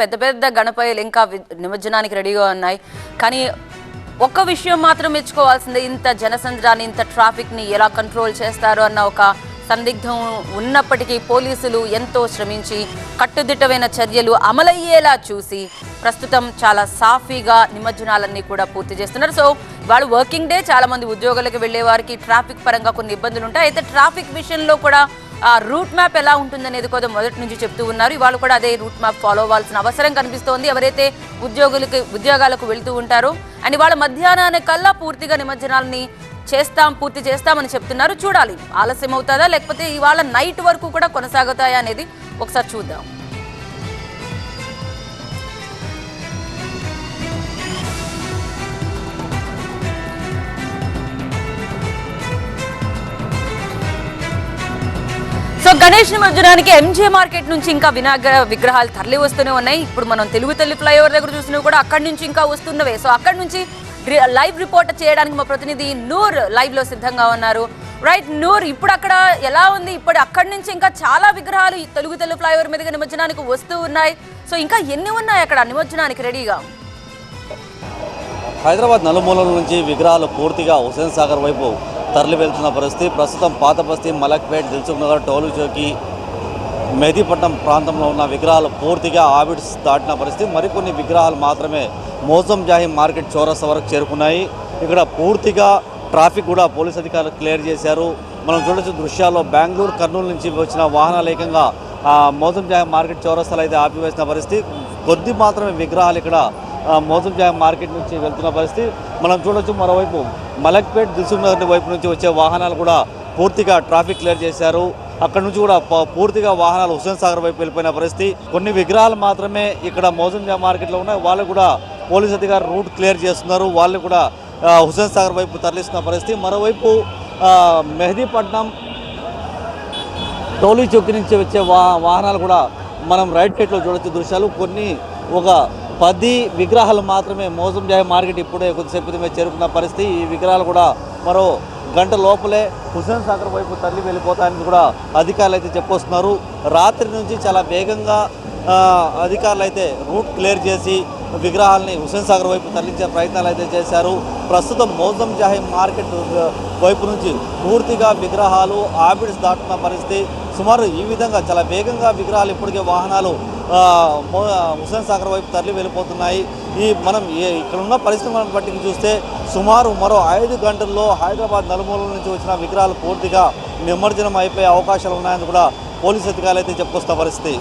పెద్ద పెద్ద గణపయ్యలు ఇంకా నిమజ్జనానికి రెడీగా ఉన్నాయి. కానీ ఒక్క విషయం మాత్రం మెచ్చుకోవాల్సిందే ఇంత జనసంద్రాన్ని ఇంత ట్రాఫిక్ని ఎలా కంట్రోల్ చేస్తారు అన్న ఒక సందిగ్ధం ఉన్నప్పటికీ పోలీసులు ఎంతో శ్రమించి కట్టుదిట్టమైన చర్యలు అమలయ్యేలా చూసి ప్రస్తుతం చాలా సాఫీగా నిమజ్జనాలన్నీ కూడా పూర్తి చేస్తున్నారు. సో వాళ్ళు వర్కింగ్ డే చాలా మంది ఉద్యోగాలకు వెళ్ళే వారికి ట్రాఫిక్ పరంగా కొన్ని ఇబ్బందులు ఉంటాయి అయితే ట్రాఫిక్ విషయంలో కూడా ఆ రూట్ మ్యాప్ ఎలా ఉంటుందనేది కూడా మొదటి నుంచి చెప్తూ ఉన్నారు. ఇవాళ కూడా అదే రూట్ మ్యాప్ ఫాలో అవ్వాల్సిన అవసరం కనిపిస్తోంది. ఎవరైతే ఉద్యోగులకి ఉద్యోగాలకు వెళ్తూ ఉంటారో అండ్ ఇవాళ మధ్యాహ్నానికల్లా పూర్తిగా నిమజ్జనాలని చేస్తాం పూర్తి చేస్తామని చెప్తున్నారు. చూడాలి. ఆలస్యం అవుతుందా లేకపోతే ఇవాళ నైట్ వరకు కూడా కొనసాగుతాయా అనేది ఒకసారి చూద్దాం. సో గణేష్ నిమజ్జనానికి ఎంజే మార్కెట్ నుంచి ఇంకా వినాయక విగ్రహాలు తరలి వస్తూనే ఉన్నాయి. ఇప్పుడు మనం తెలుగు తల్లి ఫ్లైఓవర్ దగ్గర చూసినవి కూడా అక్కడి నుంచి ఇంకా వస్తున్నవే. సో అక్కడి నుంచి లైవ్ రిపోర్ట్ చేయడానికి మా ప్రతినిధి నూర్ లైవ్లో సిద్ధంగా ఉన్నారు. రైట్ నూర్ ఇప్పుడు అక్కడ ఎలా ఉంది? ఇప్పుడు అక్కడి నుంచి ఇంకా చాలా విగ్రహాలు తెలుగు తెలుగు ఫ్లైఓవర్ మీదుగా నిమజ్జనానికి వస్తూ ఉన్నాయి. సో ఇంకా ఎన్ని ఉన్నాయి అక్కడ నిమజ్జనానికి రెడీగా? హైదరాబాద్ నలుమూలల నుంచి విగ్రహాలు పూర్తిగా హుసేన్ సాగర్ వైపు తరలి వెళ్తున్న పరిస్థితి. ప్రస్తుతం పాత బస్తీ మలక్పేట్ దిల్సుఖ్ టోలు చౌకి మెహదీపట్నం ప్రాంతంలో ఉన్న విగ్రహాలు పూర్తిగా ఆవిడ్స్ దాటిన పరిస్థితి. మరికొన్ని విగ్రహాలు మాత్రమే మోసం జాహీ మార్కెట్ చౌరస్తా వరకు చేరుకున్నాయి. ఇక్కడ పూర్తిగా ట్రాఫిక్ కూడా పోలీస్ అధికారులు క్లియర్ చేశారు. మనం చూడొచ్చు దృశ్యాల్లో బెంగళూరు కర్నూలు నుంచి వచ్చిన వాహనాలు ఏకంగా మోసం మార్కెట్ చౌరస్తాలు అయితే ఆపివేసిన పరిస్థితి. కొద్ది మాత్రమే విగ్రహాలు ఇక్కడ మోసం మార్కెట్ నుంచి వెళ్తున్న పరిస్థితి. మనం చూడొచ్చు మరోవైపు మలక్పేట్ దిల్సుఖ్ వైపు నుంచి వచ్చే వాహనాలు కూడా పూర్తిగా ట్రాఫిక్ క్లియర్ చేశారు. అక్కడ నుంచి కూడా పూర్తిగా వాహనాలు హుస్సేన్ సాగర్ వైపు వెళ్ళిపోయిన పరిస్థితి. కొన్ని విగ్రహాలు మాత్రమే ఇక్కడ మోసం జా మార్కెట్లో ఉన్నాయి. వాళ్ళు కూడా పోలీస్ అధికారులు రూట్ క్లియర్ చేస్తున్నారు. వాళ్ళు కూడా హుస్సేన్ సాగర్ వైపు తరలిస్తున్న పరిస్థితి. మరోవైపు మెహదీపట్నం టోలీ చౌక్ నుంచి వచ్చే వాహనాలు కూడా మనం రైట్ సైడ్లో చూడొచ్చు దృశ్యాలు. కొన్ని ఒక పది విగ్రహాలు మాత్రమే మోసం చేసే మార్కెట్ ఇప్పుడే కొద్దిసేపు క్రితమే చేరుకున్న పరిస్థితి. ఈ విగ్రహాలు కూడా మరో గంట లోపలే హుసేన్ సాగర్ వైపు తరలి వెళ్ళిపోతాయని కూడా అధికారులు అయితే చెప్పొస్తున్నారు. రాత్రి నుంచి చాలా వేగంగా అధికారులు అయితే రూట్ క్లియర్ చేసి విగ్రహాలని హుసేన్ సాగర్ వైపు తరలించే ప్రయత్నాలు అయితే చేశారు. ప్రస్తుతం మౌజం జాహీ మార్కెట్ వైపు నుంచి పూర్తిగా విగ్రహాలు ఆబిడ్స్ దాటుతున్న పరిస్థితి. సుమారు ఈ విధంగా చాలా వేగంగా విగ్రహాలు ఇప్పటికే వాహనాలు హుసేన్ సాగర్ వైపు తరలి వెళ్ళిపోతున్నాయి. ఈ మనం ఏ- ఇక్కడ ఉన్న పరిస్థితులను బట్టి చూస్తే సుమారు మరో ఐదు గంటల్లో హైదరాబాద్ నలుమూలల నుంచి వచ్చిన విగ్రహాలు పూర్తిగా నిమజ్జనం అయిపోయే అవకాశాలు ఉన్నాయని కూడా పోలీసు అధికారులు అయితే చెప్పుకొస్తున్న పరిస్థితి.